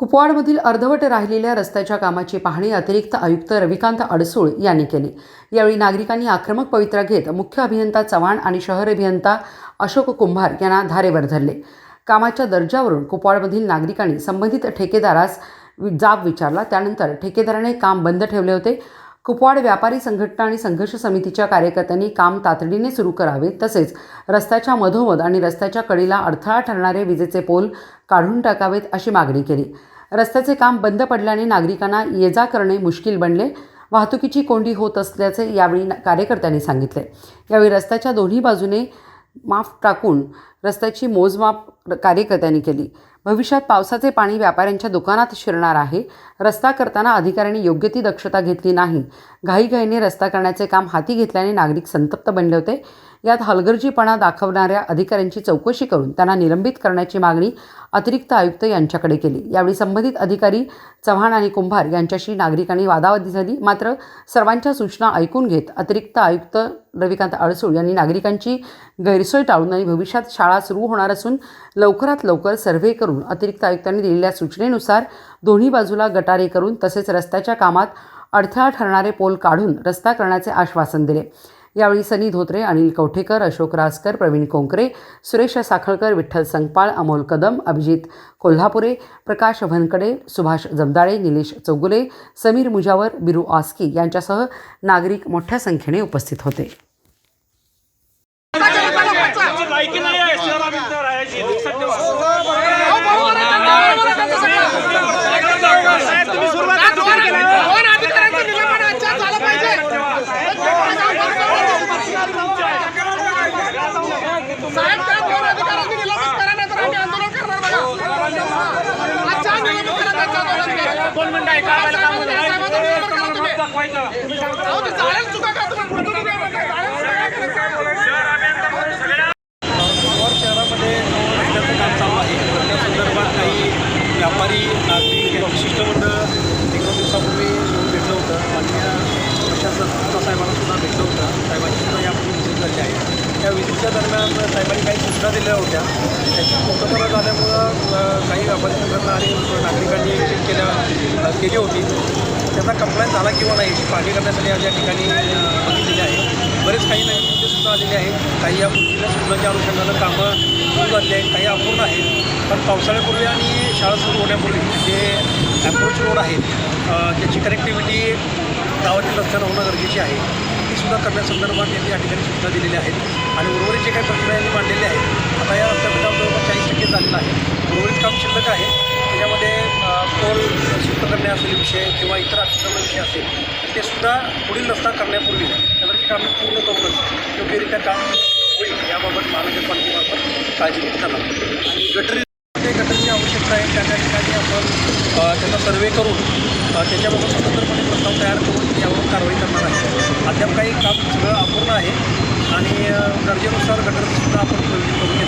कुपवाडमधील अर्धवट राहिलेल्या रस्त्याच्या कामाची पाहणी अतिरिक्त आयुक्त रविकांत अडसूळ यांनी केली. यावेळी नागरिकांनी आक्रमक पवित्रा घेत मुख्य अभियंता चव्हाण आणि शहर अभियंता अशोक कुंभार यांना धारेवर धरले. कामाच्या दर्जावरून कुपवाडमधील नागरिकांनी संबंधित ठेकेदारास वि- जाब विचारला. त्यानंतर ठेकेदाराने काम बंद ठेवले होते. कुपवाड व्यापारी संघटना आणि संघर्ष समितीच्या कार्यकर्त्यांनी काम तातडीने सुरू करावे तसेच रस्त्याच्या मधोमध आणि रस्त्याच्या कडीला अडथळा ठरणारे विजेचे पोल काढून टाकावेत अशी मागणी केली. रस्त्याचे काम बंद पडल्याने नागरिकांना ये जा करणे मुश्किल बनले. वाहतुकीची कोंडी होत असल्याचे यावेळी कार्यकर्त्यांनी सांगितले. यावेळी रस्त्याच्या दोन्ही बाजूने माफ टाकून रस्त्याची मोजमाप कार्यकर्त्यांनी केली. भविष्यात पावसाचे पाणी व्यापाऱ्यांच्या दुकानात शिरणार आहे. रस्ता करताना अधिकाऱ्यांनी योग्य ती दक्षता घेतली नाही. घाईघाईने रस्ता करण्याचे काम हाती घेतल्याने नागरिक संतप्त बनले होते. यात हलगर्जीपणा दाखवणाऱ्या अधिकाऱ्यांची चौकशी करून त्यांना निलंबित करण्याची मागणी अतिरिक्त आयुक्त यांच्याकडे केली. यावेळी संबंधित अधिकारी चव्हाण आणि कुंभार यांच्याशी नागरिकांनी वादावादी झाली. मात्र सर्वांच्या सूचना ऐकून घेत अतिरिक्त आयुक्त रविकांत अडसूळ यांनी नागरिकांची गैरसोय टाळून आणि भविष्यात शाळा सुरू होणार असून लवकरात लवकर सर्व्हे करून अतिरिक्त आयुक्तांनी दिलेल्या सूचनेनुसार दोन्ही बाजूला गटारे करून तसेच रस्त्याच्या कामात अडथळा ठरणारे पोल काढून रस्ता करण्याचे आश्वासन दिले. यावेळी सनी धोत्रे अनिल कवठेकर अशोक रासकर प्रवीण कोंकरे सुरेश साखळकर विठ्ठल संगपाळ अमोल कदम अभिजित कोल्हापुरे प्रकाश भनकडे सुभाष जमदाळे निलेश चौगुले समीर मुजावर बिरू आस्की यांच्यासह नागरिक मोठ्या संख्येने उपस्थित होते. का? तुम्ही? पवार शहरामध्ये रस्त्याचं काम चालू आहे. त्या संदर्भात काही व्यापारी नागरिक या विशिष्ट मंडळ एक दोन दिवसापूर्वी येऊन भेटलं होतं. माननीय प्रशासन साहेबांना सुद्धा भेटलं होतं. साहेबांची सुद्धा यापूर्वी विजिट झाली आहे. त्या विजिटच्या दरम्यान साहेबांनी काही सूचना दिल्या होत्या. त्याची पूर्तता झाल्यामुळं काही व्यापारी संघटना आणि नागरिकांनी अ, केली होती. त्याचा कंप्लेंट झाला किंवा नाही याची पाहणी करण्यासाठी आज या ठिकाणी बघितलेली आहे. बरेच काही नवीन मुद्देसुद्धा आलेले आहेत. काही या दिलेल्या सुद्धाच्या अनुषंगानं कामं सुरू झालेली आहेत काही अपूर्ण आहेत. पण पावसाळ्यापूर्वी आणि शाळा सुरू होण्यापूर्वी जे अप्रोच रोड आहेत त्याची कनेक्टिव्हिटी गावातील रस्त्यानं होणं गरजेची आहे. ती सुद्धा करण्यासंदर्भात त्यांनी या ठिकाणी सूचना दिलेल्या आहेत. आणि उर्वरित जे काही प्रश्न यांनी मांडलेले आहेत आता या रस्त्याचं काम जवळपास चाळीस टक्के झालेलं आहे. उर्वरित काम शिल्लक आहे. करणे असेल विषय किंवा इतर अतिक्रमण विषय असेल ते सुद्धा पुढील रस्ता करण्यापूर्वी त्यावरची कामे पूर्ण करूनच योग्यरित्या काम होईल याबाबत महानगरपालिकेमार्फत काळजी घेतली आणि गटरी ते गटरची आवश्यकता आहे त्या त्या ठिकाणी आपण त्याचा सर्वे करून त्याच्याबाबत स्वतंत्रपणे प्रस्ताव तयार करून यावर कारवाई करणार आहे. अद्याप काही काम सगळं अपूर्ण आहे आणि गरजेनुसार गटरसुद्धा आपण करून करू